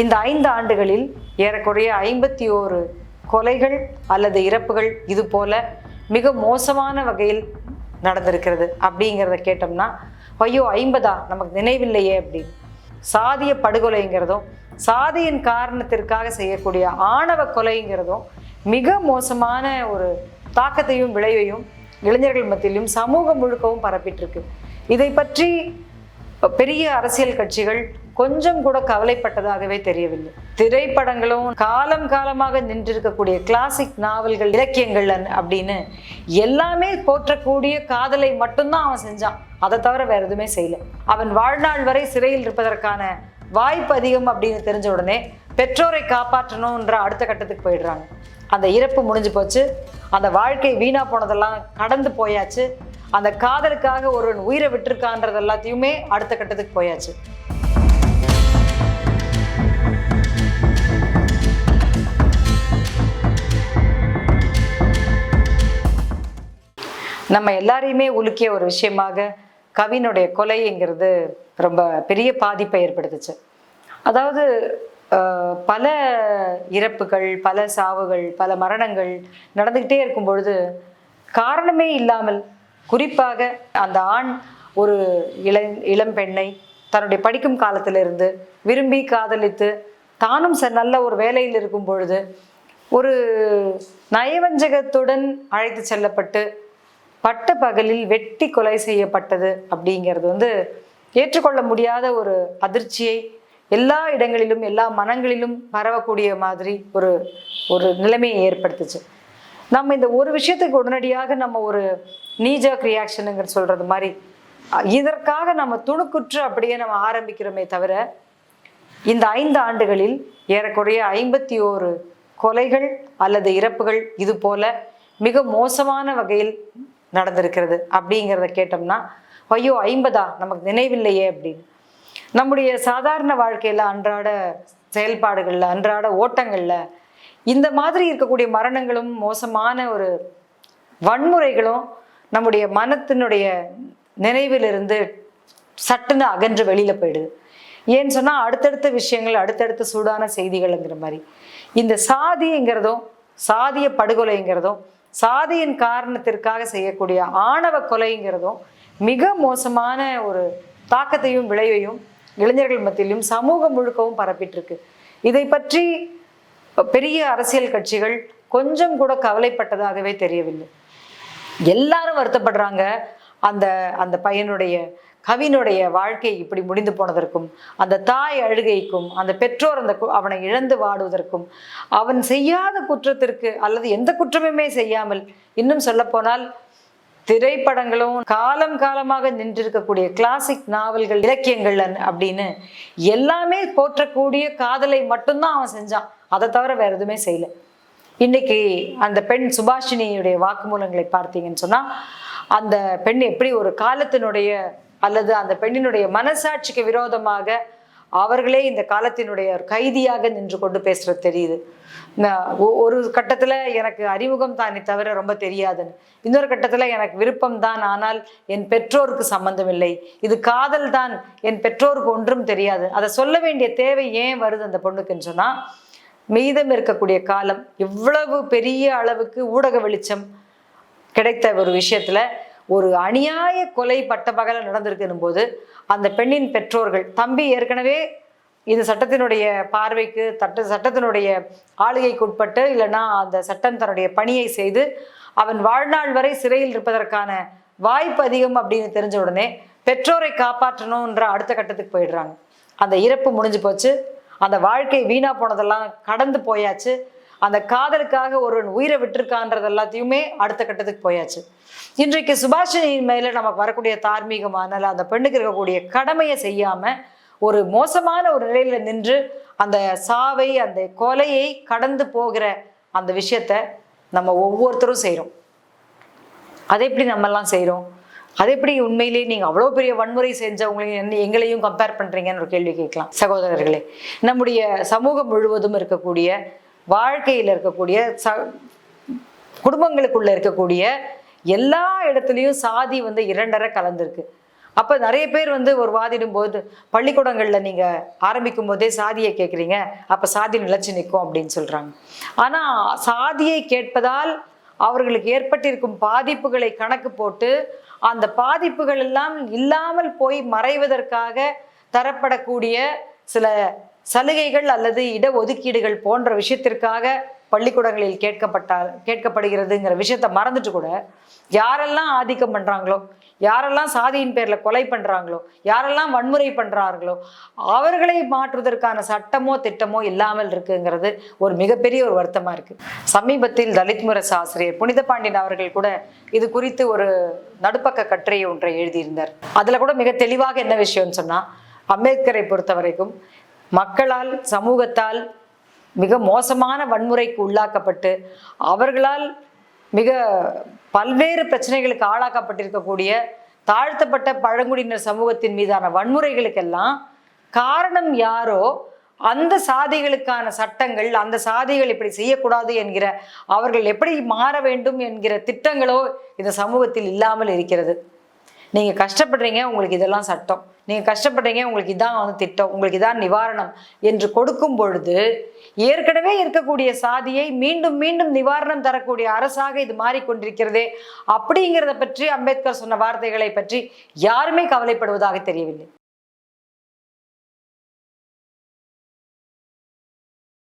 இந்த ஐந்து ஆண்டுகளில் ஏறக்குறைய ஐம்பத்தி ஓரு கொலைகள் அல்லது இறப்புகள் இது போல மிக மோசமான வகையில் நடந்திருக்கிறது அப்படிங்கிறத கேட்டோம்னா ஐயோ ஐம்பதா? நமக்கு நினைவில்லையே அப்படின்னு. சாதிய படுகொலைங்கிறதும் சாதியின் காரணத்திற்காக செய்யக்கூடிய ஆணவ கொலைங்கிறதும் மிக மோசமான ஒரு தாக்கத்தையும் விளைவையும் இளைஞர்கள் மத்தியிலும் சமூகம் முழுக்கவும் பரப்பிட்டு இருக்கு. இதை பற்றி பெரிய அரசியல் கட்சிகள் கொஞ்சம் கூட கவலைப்பட்டதாகவே தெரியவில்லை. திரைப்படங்களும் காலம் காலமாக நின்றிருக்கக்கூடிய கிளாசிக் நாவல்கள் இலக்கியங்கள் அப்படின்னு எல்லாமே போற்றக்கூடிய காதலை மட்டும்தான் அவன் செஞ்சான். அதை தவிர வேற எதுவுமே செய்யல. அவன் வாழ்நாள் வரை சிறையில் இருப்பதற்கான வாய்ப்பு அதிகம் அப்படின்னு தெரிஞ்ச உடனே பெற்றோரை காப்பாற்றணுன்ற அடுத்த கட்டத்துக்கு போயிடுறாங்க. அந்த இறப்பு முடிஞ்சு போச்சு. அந்த வாழ்க்கை வீணா போனதெல்லாம் கடந்து போயாச்சு. அந்த காதலுக்காக ஒருவன் உயிரை விட்டுருக்கான்றது எல்லாத்தையுமே அடுத்த கட்டத்துக்கு போயாச்சு. நம்ம எல்லாரையுமே உலுக்கிய ஒரு விஷயமாக கவினுடைய கொலைங்கிறது ரொம்ப பெரிய பாதிப்பை ஏற்படுத்துச்சு. அதாவது பல இறப்புகள் பல சாவுகள் பல மரணங்கள் நடந்துக்கிட்டே இருக்கும் பொழுது காரணமே இல்லாமல் குறிப்பாக அந்த ஆண் ஒரு இள இளம் பெண்ணை தன்னுடைய படிக்கும் காலத்திலிருந்து விரும்பி காதலித்து தானும் ச நல்ல ஒரு வேலையில் இருக்கும் பொழுது ஒரு நயவஞ்சகத்துடன் அழைத்து செல்லப்பட்டு பட்ட பகலில் வெட்டி கொலை செய்யப்பட்டது அப்படிங்கிறது வந்து ஏற்றுக்கொள்ள முடியாத ஒரு அதிர்ச்சியை எல்லா இடங்களிலும் எல்லா மனங்களிலும் பரவக்கூடிய மாதிரி ஒரு ஒரு நிலைமையை ஏற்படுத்துச்சு. நம்ம இந்த ஒரு விஷயத்துக்கு உடனடியாக நம்ம ஒரு நீஜாக் ரியாக்ஷனுங்கிற சொல்றது மாதிரி இதற்காக நம்ம துணுக்குற்று அப்படியே நம்ம ஆரம்பிக்கிறோமே தவிர இந்த ஐந்து ஆண்டுகளில் ஏறக்குறைய ஐம்பத்தி ஓரு கொலைகள் அல்லது இறப்புகள் இது போல மிக மோசமான வகையில் நடந்திருக்கிறது அப்படிங்கிறத கேட்டோம்னா ஐயோ ஐம்பதா? நமக்கு நினைவில்லையே அப்படின்னு. நம்முடைய சாதாரண வாழ்க்கையில் அன்றாட செயல்பாடுகளில் அன்றாட ஓட்டங்களில் இந்த மாதிரி இருக்கக்கூடிய மரணங்களும் மோசமான ஒரு வன்முறைகளும் நம்முடைய மனத்தினுடைய நினைவிலிருந்து சட்டுன்னு அகன்று வெளியில் போயிடுது. ஏன்னு சொன்னால் அடுத்தடுத்த விஷயங்கள் அடுத்தடுத்த சூடான செய்திகள்ங்கிற மாதிரி. இந்த சாதிங்கிறதும் சாதிய படுகொலைங்கிறதும் சாதியின் காரணத்திற்காக செய்யக்கூடிய ஆணவ கொலைங்கிறதும் மிக மோசமான ஒரு தாக்கத்தையும் விளைவையும் இளைஞர்கள் மத்தியிலும் சமூகம் முழுக்கவும் பரப்பிட்டு இருக்கு இதை பற்றி பெரிய அரசியல் கட்சிகள் கொஞ்சம் கூட கவலைப்பட்டதாகவே தெரியவில்லை. எல்லாரும் வருத்தப்படுறாங்க. அந்த அந்த பையனுடைய கவினுடைய வாழ்க்கை இப்படி முடிந்து போனதற்கும் அந்த தாய் அழுகைக்கும் அந்த பெற்றோர் அந்த கு- அவனை இழந்து வாடுவதற்கும் அவன் செய்யாத குற்றத்திற்கு அல்லது எந்த குற்றமுமே செய்யாமல் இன்னும் சொல்லப்போனால் திரைப்படங்களும் காலம் காலமாக நின்றிருக்கக்கூடிய கிளாசிக் நாவல்கள் இலக்கியங்கள் அப்படின்னு எல்லாமே போற்றக்கூடிய காதலை மட்டும்தான் அவன் செஞ்சான். அதை தவிர வேற எதுவுமே செய்யல. இன்னைக்கு அந்த பெண் சுபாஷினியுடைய வாக்குமூலங்களை பார்த்தீங்கன்னு சொன்னா அந்த பெண் எப்படி ஒரு காலத்தினுடைய அல்லது அந்த பெண்ணினுடைய மனசாட்சிக்கு விரோதமாக அவர்களே இந்த காலத்தினுடைய ஒரு கைதியாக நின்று கொண்டு பேசுறது தெரியுது. ஒரு கட்டத்துல எனக்கு அறிமுகம் தானே தவிர ரொம்ப தெரியாதுன்னு. இன்னொரு கட்டத்துல எனக்கு விருப்பம் தான் ஆனால் என் பெற்றோருக்கு சம்பந்தம் இல்லை. இது காதல் தான் என் பெற்றோருக்கு ஒன்றும் தெரியாது. அதை சொல்ல வேண்டிய தேவை ஏன் வருது அந்த பொண்ணுக்குன்னு சொன்னா மீதம் இருக்கக்கூடிய காலம் இவ்வளவு பெரிய அளவுக்கு ஊடக வெளிச்சம் கிடைத்த ஒரு விஷயத்துல ஒரு அநியாய கொலை பட்ட பகல போது அந்த பெண்ணின் பெற்றோர்கள் தம்பி ஏற்கனவே இது சட்டத்தினுடைய பார்வைக்கு தட்ட சட்டத்தினுடைய ஆளுகைக்கு உட்பட்டு இல்லைன்னா அந்த சட்டம் தன்னுடைய பணியை செய்து அவன் வாழ்நாள் வரை சிறையில் இருப்பதற்கான வாய்ப்பு அதிகம் அப்படின்னு தெரிஞ்ச உடனே பெற்றோரை காப்பாற்றணுன்ற அடுத்த கட்டத்துக்கு போயிடுறாங்க. அந்த இறப்பு முடிஞ்சு போச்சு. அந்த வாழ்க்கை வீணா போனதெல்லாம் கடந்து போயாச்சு. அந்த காதலுக்காக ஒருவன் உயிரை விட்டுருக்கான்றது எல்லாத்தையுமே அடுத்த கட்டத்துக்கு போயாச்சு. இன்றைக்கு சுபாஷினியின் மேல நமக்கு வரக்கூடிய தார்மீகமான அந்த பெண்ணுக்கு இருக்கக்கூடிய கடமையை செய்யாம ஒரு மோசமான ஒரு நிலையில நின்று அந்த சாவை அந்த கொலையை கடந்து போகிற அந்த விஷயத்த நம்ம ஒவ்வொருத்தரும் செய்கிறோம் அதை எப்படி நம்மெல்லாம் செய்கிறோம் அது எப்படி உண்மையிலேயே நீங்கள் அவ்வளோ பெரிய வன்முறை செஞ்சவங்களையும் என்ன- எங்களையும் கம்பேர் பண்ணுறீங்கன்னு ஒரு கேள்வி கேட்கலாம். சகோதரர்களே நம்முடைய சமூகம் முழுவதும் இருக்கக்கூடிய வாழ்க்கையில் இருக்கக்கூடிய ச குடும்பங்களுக்குள்ள இருக்கக்கூடிய எல்லா இடத்துலையும் சாதி வந்து இரண்டரை கலந்துருக்கு. அப்போ நிறைய பேர் வந்து ஒரு வாதிடும் போது பள்ளிக்கூடங்களில் நீங்கள் ஆரம்பிக்கும் போதே சாதியை கேட்குறீங்க அப்போ சாதி நிலைச்சு நிற்கும் அப்படின்னு சொல்கிறாங்க ஆனால் சாதியை கேட்பதால் அவர்களுக்கு ஏற்பட்டிருக்கும் பாதிப்புகளை கணக்கு போட்டு அந்த பாதிப்புகள் எல்லாம் இல்லாமல் போய் மறைவதற்காக தரப்படக்கூடிய சில சலுகைகள் அல்லது இடஒதுக்கீடுகள் போன்ற விஷயத்திற்காக பள்ளிக்கூடங்களில் கேட்கப்பட்டால் கேட்கப்படுகிறதுங்கிற விஷயத்த மறந்துட்டு கூட யாரெல்லாம் ஆதிக்கம் பண்ணுறாங்களோ யாரெல்லாம் சாதியின் பேரில் கொலை பண்ணுறாங்களோ யாரெல்லாம் வன்முறை பண்ணுறார்களோ அவர்களை மாற்றுவதற்கான சட்டமோ திட்டமோ இல்லாமல் இருக்குங்கிறது ஒரு மிகப்பெரிய ஒரு வருத்தமாக இருக்கு. சமீபத்தில் தலித் முரசு ஆசிரியர் புனித பாண்டியன் அவர்கள் கூட இது குறித்து ஒரு நடுப்பக்க கட்டுரை ஒன்றை எழுதியிருந்தார். அதில் கூட மிக தெளிவாக என்ன விஷயம்னு சொன்னால் அம்பேத்கரை பொறுத்த வரைக்கும் மக்களால் சமூகத்தால் மிக மோசமான வன்முறைக்கு உள்ளாக்கப்பட்டு அவர்களால் மிக பல்வேறு பிரச்சனைகளுக்கு ஆளாக்கப்பட்டிருக்கக்கூடிய தாழ்த்தப்பட்ட பழங்குடியினர் சமூகத்தின் மீதான வன்முறைகளுக்கெல்லாம் காரணம் யாரோ அந்த சாதிகளுக்கான சட்டங்கள் அந்த சாதிகள் இப்படி செய்யக்கூடாது என்கிற அவர்கள் எப்படி மாற வேண்டும் என்கிற திட்டங்களோ இந்த சமூகத்தில் இல்லாமல் இருக்கிறது. நீங்க கஷ்டப்படுறீங்க உங்களுக்கு இதெல்லாம் சட்டம். நீங்க கஷ்டப்படுறீங்க உங்களுக்கு இதான் வந்து திட்டம் உங்களுக்கு இதான் நிவாரணம் என்று கொடுக்கும் பொழுது ஏற்கனவே இருக்கக்கூடிய சாதியை மீண்டும் மீண்டும் நிவாரணம் தரக்கூடிய அரசாக இது மாறிக்கொண்டிருக்கிறதே அப்படிங்கிறத பற்றி அம்பேத்கர் சொன்ன வார்த்தைகளை பற்றி யாருமே கவலைப்படுவதாக தெரியவில்லை.